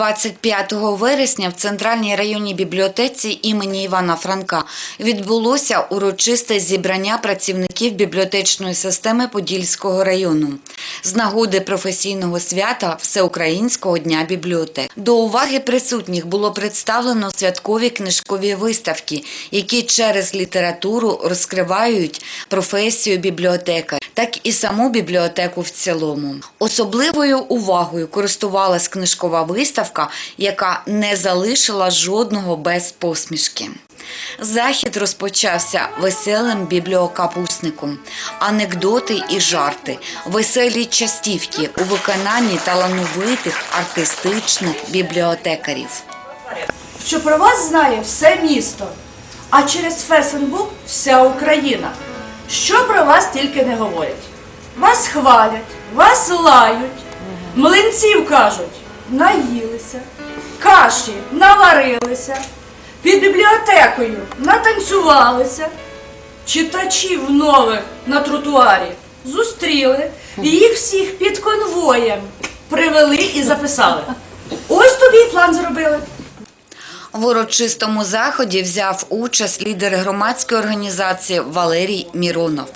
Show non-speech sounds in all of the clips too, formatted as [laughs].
25 вересня в центральній районній бібліотеці імені Івана Франка відбулося урочисте зібрання працівників бібліотечної системи Подільського району з нагоди професійного свята Всеукраїнського дня бібліотек. До уваги присутніх було представлено святкові книжкові виставки, які через літературу розкривають професію бібліотека, так і саму бібліотеку в цілому. Особливою увагою користувалась книжкова виставка, яка не залишила жодного без посмішки. Захід розпочався веселим бібліокапусником, анекдоти і жарти, веселі частівки у виконанні талановитих артистичних бібліотекарів. що про вас знає все місто, а через Фесенбук вся Україна. Що про вас тільки не говорять. Вас хвалять, вас лають, млинців кажуть, наїлися, каші наварилися, під бібліотекою натанцювалися, читачів нових на тротуарі зустріли і їх всіх під конвоєм привели і записали. Ось тобі план зробили. В урочистому заході взяв участь лідер громадської організації Валерій Міронов.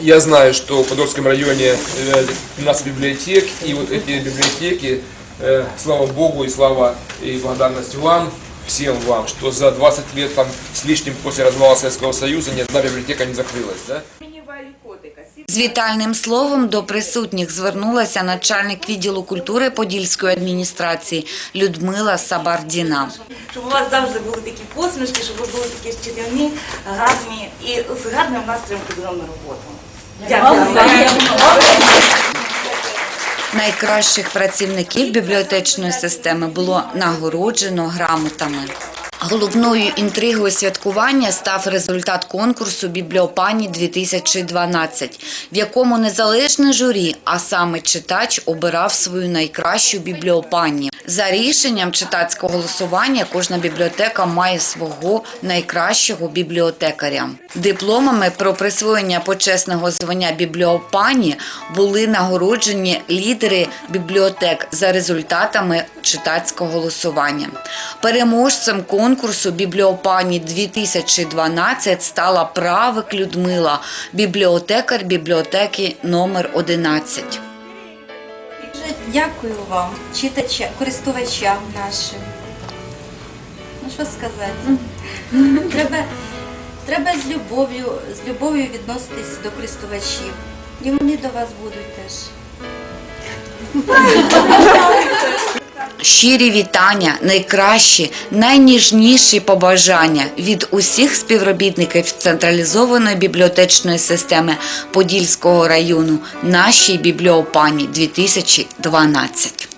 Я знаю, что в Подольском районе э, у нас библиотек, и вот эти библиотеки, э, слава Богу и слава и благодарность вам, всем вам, что за 20 лет там с лишним после развала Советского Союза ни одна библиотека не закрылась. Да? З вітальним словом до присутніх звернулася начальник відділу культури Подільської адміністрації Людмила Сабардіна. щоб у вас завжди були такі посмішки, щоб ви були такі чарівні, гарні і з гарним настроєм ходили на роботу. Дякую. Найкращих працівників бібліотечної системи було нагороджено грамотами. Головною інтригою святкування став результат конкурсу Бібліопані 2012, в якому незалежне журі, а саме читач, обирав свою найкращу бібліопані. За рішенням читацького голосування кожна бібліотека має свого найкращого бібліотекаря. Дипломами про присвоєння почесного звання бібліопані були нагороджені лідери бібліотек за результатами читацького голосування. Переможцем конкурсу Бібліопані 2012 стала правик Людмила, бібліотекар бібліотеки номер 11. Дякую вам, читачам, користувачам нашим. Ну що сказати? Треба, треба з любов'ю, з любов'ю відноситись до користувачів. І вони до вас будуть теж. [laughs] Щирі вітання, найкращі, найніжніші побажання від усіх співробітників централізованої бібліотечної системи Подільського району нашій бібліопані 2012.